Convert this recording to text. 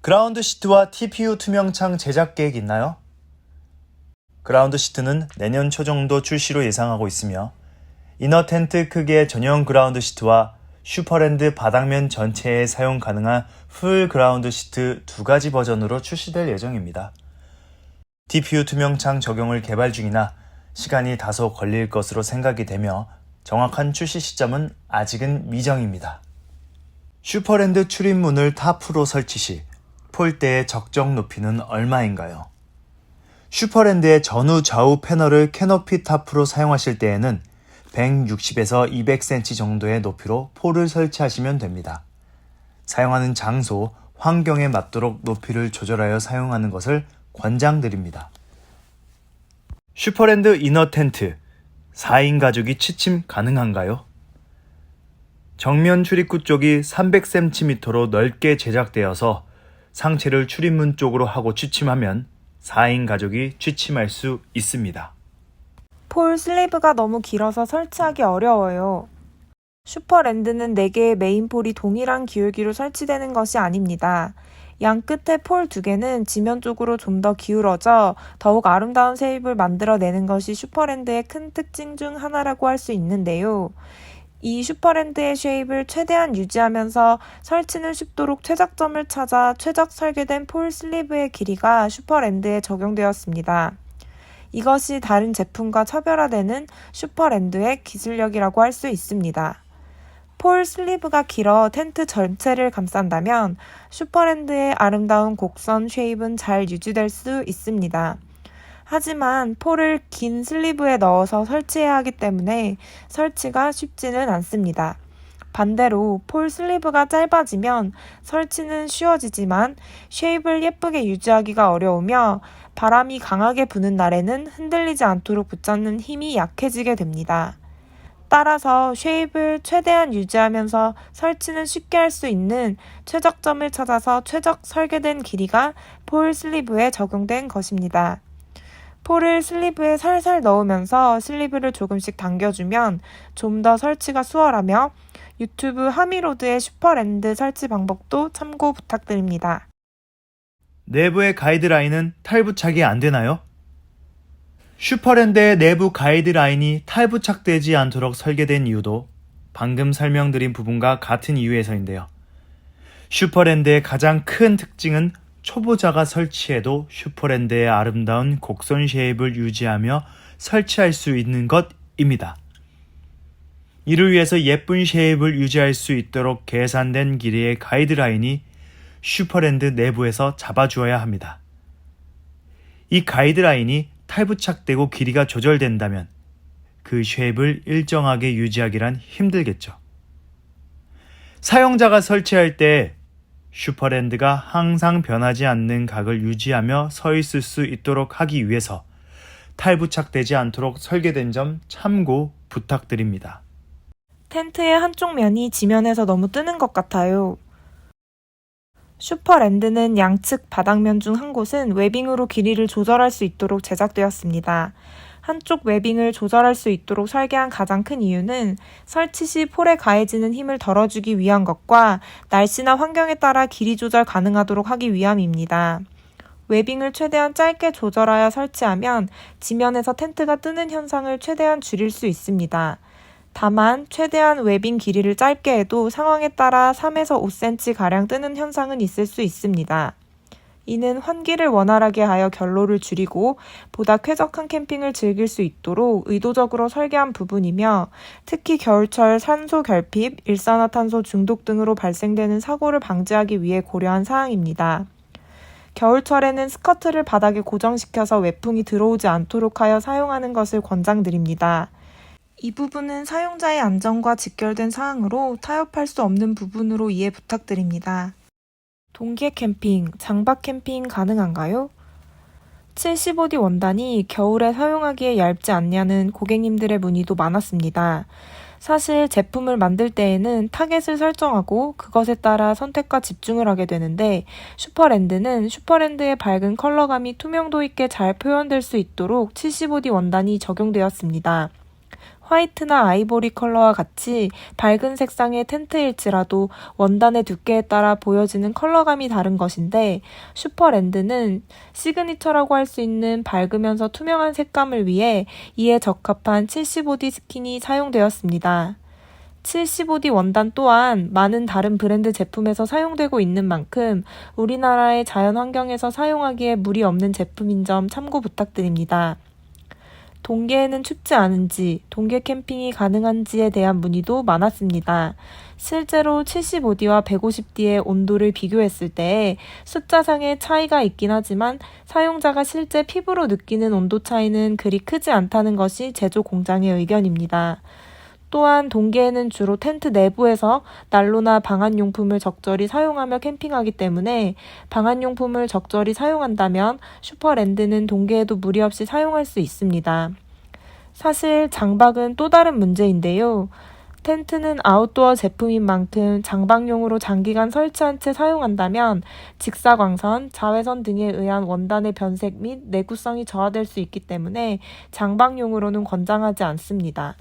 그라운드 시트와 TPU 투명창 제작 계획 있나요? 그라운드 시트는 내년 초 정도 출시로 예상하고 있으며 이너 텐트 크기의 전용 그라운드 시트와 슈퍼랜드 바닥면 전체에 사용 가능한 풀 그라운드 시트 두 가지 버전으로 출시될 예정입니다. TPU 투명창 적용을 개발 중이나 시간이 다소 걸릴 것으로 생각이 되며 정확한 출시 시점은 아직은 미정입니다. 슈퍼랜드 출입문을 탑으로 설치 시 폴대의 적정 높이는 얼마인가요? 슈퍼랜드의 전후 좌우 패널을 캐노피 탑으로 사용하실 때에는 160에서 200cm 정도의 높이로 폴을 설치하시면 됩니다. 사용하는 장소, 환경에 맞도록 높이를 조절하여 사용하는 것을 권장드립니다. 슈퍼랜드 이너 텐트 4인 가족이 취침 가능한가요? 정면 출입구 쪽이 300cm로 넓게 제작되어서 상체를 출입문 쪽으로 하고 취침하면 4인 가족이 취침할 수 있습니다. 폴 슬리브가 너무 길어서 설치하기 어려워요. 슈퍼랜드는 4개의 메인폴이 동일한 기울기로 설치되는 것이 아닙니다. 양 끝에 폴 2개는 지면 쪽으로 좀 더 기울어져 더욱 아름다운 쉐입을 만들어내는 것이 슈퍼랜드의 큰 특징 중 하나라고 할 수 있는데요. 이 슈퍼랜드의 쉐입을 최대한 유지하면서 설치는 쉽도록 최적점을 찾아 최적 설계된 폴 슬리브의 길이가 슈퍼랜드에 적용되었습니다. 이것이 다른 제품과 차별화되는 슈퍼랜드의 기술력이라고 할 수 있습니다. 폴 슬리브가 길어 텐트 전체를 감싼다면 슈퍼랜드의 아름다운 곡선 쉐입은 잘 유지될 수 있습니다. 하지만 폴을 긴 슬리브에 넣어서 설치해야 하기 때문에 설치가 쉽지는 않습니다. 반대로 폴 슬리브가 짧아지면 설치는 쉬워지지만 쉐입을 예쁘게 유지하기가 어려우며 바람이 강하게 부는 날에는 흔들리지 않도록 붙잡는 힘이 약해지게 됩니다. 따라서 쉐입을 최대한 유지하면서 설치는 쉽게 할 수 있는 최적점을 찾아서 최적 설계된 길이가 폴 슬리브에 적용된 것입니다. 폴을 슬리브에 살살 넣으면서 슬리브를 조금씩 당겨주면 좀 더 설치가 수월하며 유튜브 하미로드의 슈퍼랜드 설치 방법도 참고 부탁드립니다. 내부의 가이드라인은 탈부착이 안 되나요? 슈퍼랜드의 내부 가이드라인이 탈부착되지 않도록 설계된 이유도 방금 설명드린 부분과 같은 이유에서인데요. 슈퍼랜드의 가장 큰 특징은 초보자가 설치해도 슈퍼랜드의 아름다운 곡선 쉐입을 유지하며 설치할 수 있는 것입니다. 이를 위해서 예쁜 쉐입을 유지할 수 있도록 계산된 길이의 가이드라인이 슈퍼랜드 내부에서 잡아주어야 합니다. 이 가이드라인이 탈부착되고 길이가 조절된다면 그 쉐입을 일정하게 유지하기란 힘들겠죠. 사용자가 설치할 때 슈퍼랜드가 항상 변하지 않는 각을 유지하며 서 있을 수 있도록 하기 위해서 탈부착되지 않도록 설계된 점 참고 부탁드립니다. 텐트의 한쪽 면이 지면에서 너무 뜨는 것 같아요. 슈퍼랜드는 양측 바닥면 중 한 곳은 웨빙으로 길이를 조절할 수 있도록 제작되었습니다. 한쪽 웨빙을 조절할 수 있도록 설계한 가장 큰 이유는 설치 시 폴에 가해지는 힘을 덜어주기 위한 것과 날씨나 환경에 따라 길이 조절 가능하도록 하기 위함입니다. 웨빙을 최대한 짧게 조절하여 설치하면 지면에서 텐트가 뜨는 현상을 최대한 줄일 수 있습니다. 다만 최대한 웨빙 길이를 짧게 해도 상황에 따라 3에서 5cm 가량 뜨는 현상은 있을 수 있습니다. 이는 환기를 원활하게 하여 결로를 줄이고 보다 쾌적한 캠핑을 즐길 수 있도록 의도적으로 설계한 부분이며 특히 겨울철 산소 결핍, 일산화탄소 중독 등으로 발생되는 사고를 방지하기 위해 고려한 사항입니다. 겨울철에는 스커트를 바닥에 고정시켜서 외풍이 들어오지 않도록 하여 사용하는 것을 권장드립니다. 이 부분은 사용자의 안전과 직결된 사항으로 타협할 수 없는 부분으로 이해 부탁드립니다. 동계 캠핑, 장박 캠핑 가능한가요? 75D 원단이 겨울에 사용하기에 얇지 않냐는 고객님들의 문의도 많았습니다. 사실 제품을 만들 때에는 타겟을 설정하고 그것에 따라 선택과 집중을 하게 되는데 슈퍼랜드는 슈퍼랜드의 밝은 컬러감이 투명도 있게 잘 표현될 수 있도록 75D 원단이 적용되었습니다. 화이트나 아이보리 컬러와 같이 밝은 색상의 텐트일지라도 원단의 두께에 따라 보여지는 컬러감이 다른 것인데 슈퍼랜드는 시그니처라고 할 수 있는 밝으면서 투명한 색감을 위해 이에 적합한 75D 스킨이 사용되었습니다. 75D 원단 또한 많은 다른 브랜드 제품에서 사용되고 있는 만큼 우리나라의 자연 환경에서 사용하기에 무리 없는 제품인 점 참고 부탁드립니다. 동계에는 춥지 않은지, 동계 캠핑이 가능한지에 대한 문의도 많았습니다. 실제로 75D와 150D의 온도를 비교했을 때 숫자상의 차이가 있긴 하지만 사용자가 실제 피부로 느끼는 온도 차이는 그리 크지 않다는 것이 제조 공장의 의견입니다. 또한 동계에는 주로 텐트 내부에서 난로나 방한용품을 적절히 사용하며 캠핑하기 때문에 방한용품을 적절히 사용한다면 슈퍼랜드는 동계에도 무리 없이 사용할 수 있습니다. 사실 장박은 또 다른 문제인데요. 텐트는 아웃도어 제품인 만큼 장박용으로 장기간 설치한 채 사용한다면 직사광선, 자외선 등에 의한 원단의 변색 및 내구성이 저하될 수 있기 때문에 장박용으로는 권장하지 않습니다.